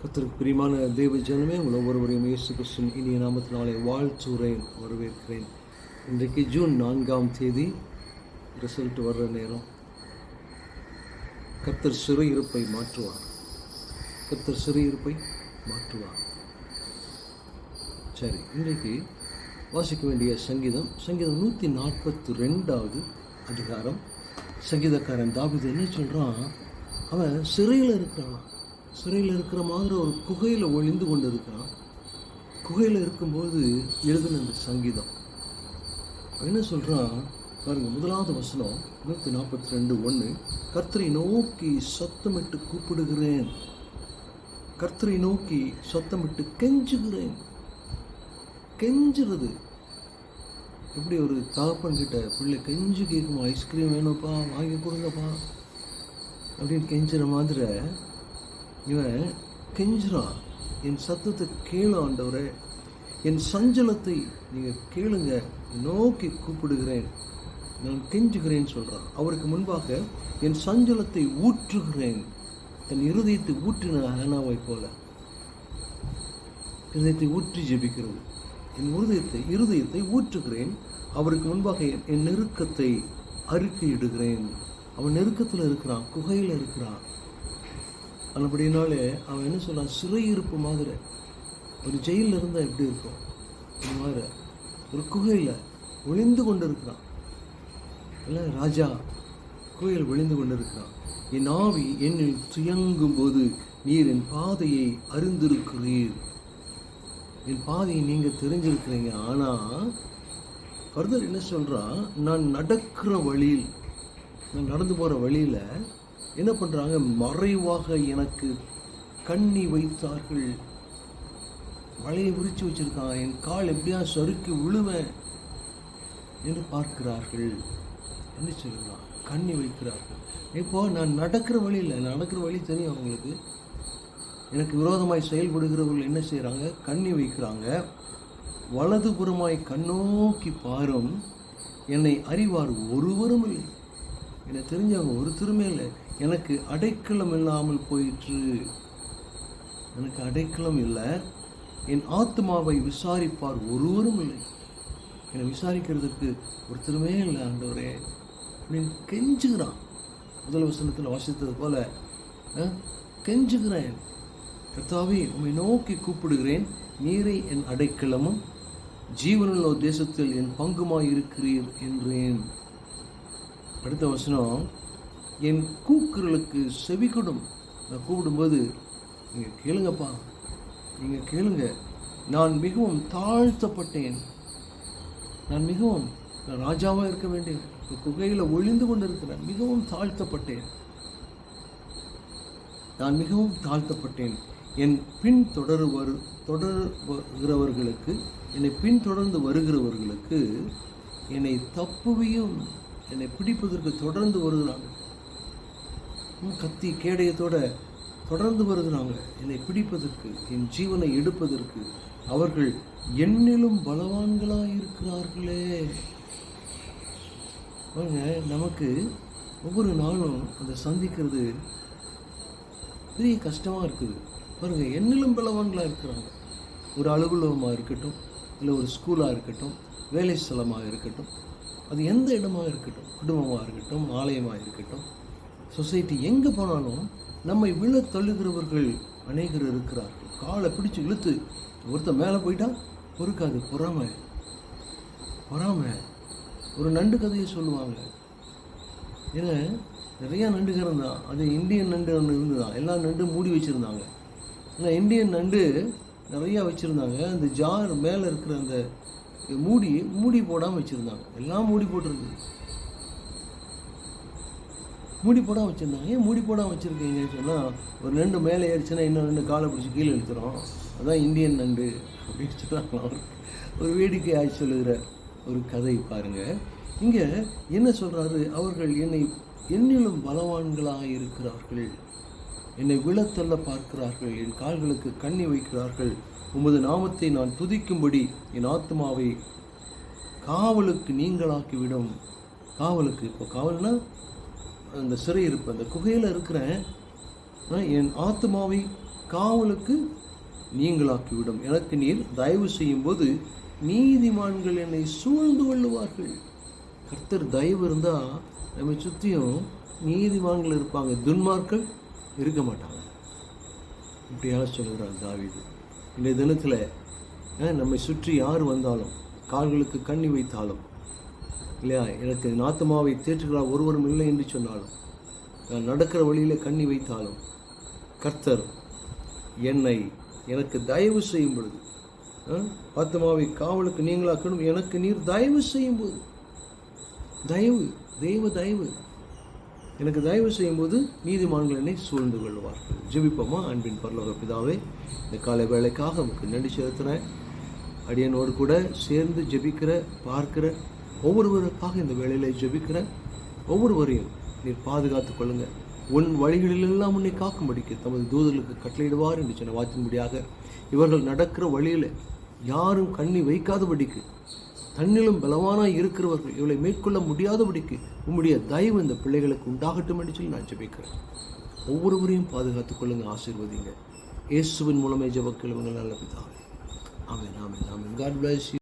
கத்திற்கு பிரியமான தேவ ஜனமே உங்களை ஒருவரையும் இயேசு கிறிஸ்துவின் இனிய நாமத்தினாலே வாழ்த்துரையும் வரவேற்கிறேன். இன்றைக்கு ஜூன் நான்காம் தேதி ரிசல்ட் வர்ற நேரம். கத்தர் சிறு இருப்பை மாற்றுவார். கத்தர் சிறு இருப்பை மாற்றுவார். சரி இன்றைக்கு வாசிக்க வேண்டிய சங்கீதம் சங்கீதம் நூற்றி நாற்பத்தி ரெண்டாவது அதிகாரம். சங்கீதக்காரன் தாவிது என்ன சொல்கிறான் அவன் சிறையில் இருக்கிறான். சிறையில் இருக்கிற மாதிரி ஒரு குகையில் ஒளிந்து கொண்டு இருக்கிறான் குகையில் இருக்கும்போது எழுதின அந்த சங்கீதம். என்ன சொல்கிறான் பாருங்க முதலாவது வசனம் நூற்றி நாற்பத்தி ரெண்டு ஒன்று கர்த்தரை நோக்கி சத்தமிட்டு கூப்பிடுகிறேன். கர்த்தரை நோக்கி சத்தமிட்டு கெஞ்சுகிறேன். கெஞ்சுறது. எப்படி ஒரு தகப்பன் கிட்ட பிள்ளை கெஞ்சு கேட்குமா ஐஸ்கிரீம் வேணும்ப்பா வாங்கி கொடுங்கப்பா. அப்படின்னு கெஞ்சுற மாதிரி இவன் கெஞ்சுறான். என் சத்தத்தை கேளு ஆண்டவரே. என் சஞ்சலத்தை நீங்கள் கேளுங்க. நோக்கி கூப்பிடுகிறேன். நான் கெஞ்சுகிறேன் சொல்கிறான் அவருக்கு முன்பாக என் சஞ்சலத்தை ஊற்றுகிறேன். தன் இருதயத்தை ஊற்றின ஹனாவை போல. இருதயத்தை ஊற்றி ஜெபிக்கிறது என் இருதயத்தை இருதயத்தை ஊற்றுகிறேன். அவருக்கு முன்பாக என் என் நெருக்கத்தை அறிக்கையிடுகிறேன் அவன் நெருக்கத்தில் இருக்கிறான் குகையில் இருக்கிறான். அப்படின்னாலே அவன் என்ன சொல்கிறான் சிறையிருப்பு மாதிரி. ஒரு ஜெயிலில் இருந்தால் எப்படி இருக்கும்? இந்த மாதிரி. ஒரு குகையில் ஒளிந்து கொண்டு இருக்கிறான் இல்லை ராஜா குகையில் ஒளிந்து கொண்டு இருக்கிறான் என் ஆவி என்னில் துயங்கும் போது நீர் என் பாதையை அறிந்திருக்கிறீர். என் பாதையை நீங்கள் தெரிஞ்சிருக்கிறீங்க. ஆனால் ஃபர்தர் என்ன சொல்கிறான் நான் நடக்கிற வழியில் நான் நடந்து போகிற வழியில் என்ன பண்ணுறாங்க மறைவாக எனக்கு கண்ணி வைத்தார்கள். வலையை விரித்து வச்சிருக்கான் என் கால் எப்படியா சறுக்கி விழுவேன் என்று பார்க்கிறார்கள். என்ன சொல்லலாம் கண்ணி வைக்கிறார்கள். இப்போது நான் நடக்கிற வழியில் நடக்கிற வழி தெரியும் அவங்களுக்கு. எனக்கு விரோதமாய் செயல்படுகிறவர்கள் என்ன செய்கிறாங்க கண்ணி வைக்கிறாங்க. வலதுபுறமாய் கண்ணோக்கி பாரும். என்னை அறிவார் ஒருவரும் இல்லை. எனக்கு தெரிஞ்சவங்க ஒருத்தருமே இல்லை எனக்கு அடைக்கலம் இல்லாமல் போயிற்று. எனக்கு அடைக்கலம் இல்லை. என் ஆத்மாவை விசாரிப்பார் ஒருவரும் இல்லை. என்னை விசாரிக்கிறதுக்கு ஒருத்தருமே இல்லை ஆண்டவரே. அப்படின்னு கெஞ்சுகிறான். முதல் வசனத்தில் வாசித்தது போல கெஞ்சுகிறேன். கர்த்தாவே உம்மை நோக்கி கூப்பிடுகிறேன். நீரை என் அடைக்கலமும் ஜீவனுள்ள தேசத்தில் என் பங்குமாயிருக்கிறீர் என்றேன். அடுத்த வசனம் என் கூக்குரலுக்கு செவி கொடும் நான் கூப்பிடும்போது நீங்கள் கேளுங்கப்பா. நீங்கள் கேளுங்க. நான் மிகவும் தாழ்த்தப்பட்டேன். நான் மிகவும் நான் ராஜாவாக இருக்க வேண்டிய இப்போ குகையில் ஒளிந்து கொண்டு இருக்கிறேன் மிகவும் தாழ்த்தப்பட்டேன். நான் மிகவும் தாழ்த்தப்பட்டேன். என் பின் தொடரு வரு தொடர்கிறவர்களுக்கு என்னை பின்தொடர்ந்து வருகிறவர்களுக்கு என்னை தப்புவியும் என்னை பிடிப்பதற்கு தொடர்ந்து வருகிறாங்க கத்தி கேடயத்தோட தொடர்ந்து வருகிறாங்க என்னை பிடிப்பதற்கு என் ஜீவனை எடுப்பதற்கு அவர்கள் என்னிலும் பலவான்களாக இருக்கிறார்களே பாருங்க நமக்கு ஒவ்வொரு நாளும் அதை சந்திக்கிறது பெரிய கஷ்டமாக இருக்குது. பாருங்கள் என்னிலும் பலவான்களாக இருக்கிறாங்க ஒரு அலுவலகமாக இருக்கட்டும் இல்லை ஒரு ஸ்கூலாக இருக்கட்டும் வேலை ஸ்தலமாக இருக்கட்டும் அது எந்த இடமாக இருக்கட்டும் குடும்பமாக இருக்கட்டும் ஆலயமாக இருக்கட்டும் சொசைட்டி எங்கே போனாலும் நம்மை விழ தள்ளுகிறவர்கள் அநேகர் இருக்கிறார்கள். காலை பிடிச்சு இழுத்து ஒருத்தர் மேலே போயிட்டா பொறுக்காது பொறாமை. பொறாமை. ஒரு நண்டு கதையை சொல்லுவாங்க. ஏன்னா நிறையா நண்டுகள் தான் அது இந்தியன் நண்டு ஒன்று இருந்துதான் எல்லா நண்டும் மூடி வச்சுருந்தாங்க. ஏன்னா இந்தியன் நண்டு நிறையா வச்சுருந்தாங்க. அந்த ஜார் மேலே இருக்கிற அந்த மூடி மூடி போடாமல் வச்சுருந்தாங்க. எல்லாம் மூடி போட்டிருந்தது மூடி போடாமல் வச்சுருந்தாங்க. ஏன் மூடி போடாமல் வச்சுருக்கீங்கன்னு சொன்னால் ஒரு ரெண்டு மேலே ஏறிச்சுன்னா இன்னும் ரெண்டு காலை பிடிச்சி கீழே எழுத்துறோம் அதான் இந்தியன் நண்டு அப்படின்னு சொல்கிறாங்க ஒரு வேடிக்கை ஆட்சி சொல்லுகிற ஒரு கதை பாருங்க. இங்கே என்ன சொல்கிறாரு அவர்கள் என்னை என்னிலும் பலவான்களாக இருக்கிறார்கள். என்னை விழத்தள்ள பார்க்கிறார்கள் என் கால்களுக்கு கண்ணி வைக்கிறார்கள். உமது நாமத்தை நான் துதிக்கும்படி என் ஆத்மாவை காவலுக்கு நீங்களாக்கிவிடும். காவலுக்கு இப்போ காவல்னா அந்த சிறையிருப்பு அந்த குகையில் இருக்கிறேன். என் ஆத்மாவை காவலுக்கு நீங்களாக்கிவிடும். எனக்கு நீர் தயவு செய்யும்போது நீதிமான்கள் என்னை சூழ்ந்து கொள்ளுவார்கள். கர்த்தர் தயவு இருந்தால் நம்மை சுற்றியும் நீதிமான்கள் இருப்பாங்க. துன்மார்கள் இருக்க மாட்டாங்க. இப்படியாக சொல்கிறார் தாவிது. இந்த தினத்தில் நம்மை சுற்றி யார் வந்தாலும் கால்களுக்கு கண்ணி வைத்தாலும் இல்லையா? எனக்கு நாத்தமாவை தேற்றுகிறார் ஒருவரும் இல்லை என்று சொன்னாலும் நான் நடக்கிற வழியில் கண்ணி வைத்தாலும் கர்த்தர் என்னை எனக்கு தயவு செய்யும் பொழுது அஹ், காவலுக்கு நீங்களாக்கணும் எனக்கு நீர் தயவு செய்யும் போது தயவு தெய்வ தயவு எனக்கு தயவு செய்யும்போது நீதிமான்கள் என்னை சூழ்ந்து கொள்வார்கள். ஜெபிப்போமா அன்பின் பரலோக பிதாவே இந்த காலை வேலைக்காக நமக்கு நன்றி செலுத்துகிறேன் அடியனோடு கூட சேர்ந்து ஜெபிக்கிற பார்க்கிற ஒவ்வொருவருக்காக இந்த வேலையில் ஜெபிக்கிற ஒவ்வொருவரையும் நீர் பாதுகாத்து கொள்ளுங்கள் உன் வழிகளிலெல்லாம் உன்னை காக்கும்படிக்கு தமது தூதர்களுக்கு கட்டளையிடுவார் என்று சொன்ன வாத்தின்படியாக இவர்கள் நடக்கிற வழியில் யாரும் கண்ணி வைக்காதபடிக்கு தன்னிலும் பலவானாய் இருக்கிறவர்கள் இவளை மேற்கொள்ள முடியாதபடிக்கு உம்முடைய தயவு இந்த பிள்ளைகளுக்கு உண்டாகட்டும் என்று சொல்லி நான் ஜெபிக்கிறேன். ஒவ்வொருவரையும் பாதுகாத்துக் கொள்ளுங்க ஆசீர்வதிங்க இயேசுவின் மூலமே ஜெபக்கிழமைகள் நல்ல பிதாவே. ஆமே நாமே நாமே காட் பிளஸ்